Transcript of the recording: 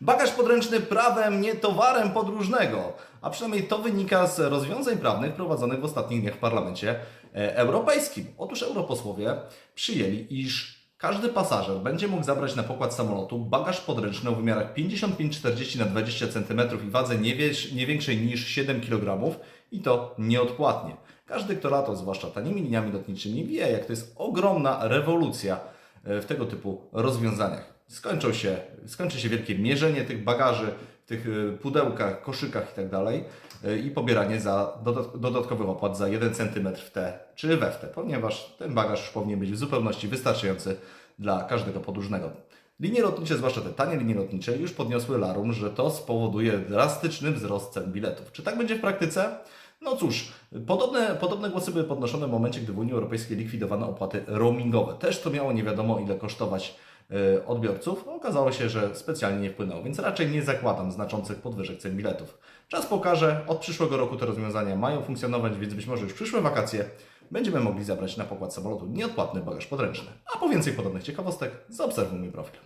Bagaż podręczny prawem, nie towarem podróżnego. A przynajmniej to wynika z rozwiązań prawnych prowadzonych w ostatnich dniach w Parlamencie e, Europejskim. Otóż europosłowie przyjęli, iż każdy pasażer będzie mógł zabrać na pokład samolotu bagaż podręczny o wymiarach 55-40 na 20 cm i wadze nie, większej niż 7 kg i to nieodpłatnie. Każdy, kto latał, zwłaszcza tanimi liniami lotniczymi, wie, jak to jest ogromna rewolucja e, w tego typu rozwiązaniach. Skończą się, skończy się wielkie mierzenie tych bagaży tych e, pudełkach, koszykach itd. e, i pobieranie za dodat- dodatkowych opłat za 1 cm w te czy we w te, ponieważ ten bagaż już powinien być w zupełności wystarczający dla każdego podróżnego. Linie lotnicze, zwłaszcza te tanie linie lotnicze, już podniosły larum, że to spowoduje drastyczny wzrost cen biletów. Czy tak będzie w praktyce? No cóż, podobne, podobne głosy były podnoszone w momencie, gdy w Unii Europejskiej likwidowano opłaty roamingowe. Też to miało nie wiadomo ile kosztować odbiorców. No, Okazało się, że specjalnie nie wpłynęło, więc raczej nie zakładam znaczących podwyżek cen biletów. Czas pokaże, od przyszłego roku te rozwiązania mają funkcjonować, więc być może już przyszłe wakacje będziemy mogli zabrać na pokład samolotu nieodpłatny bagaż podręczny. A po więcej podobnych ciekawostek zaobserwuj mój profil.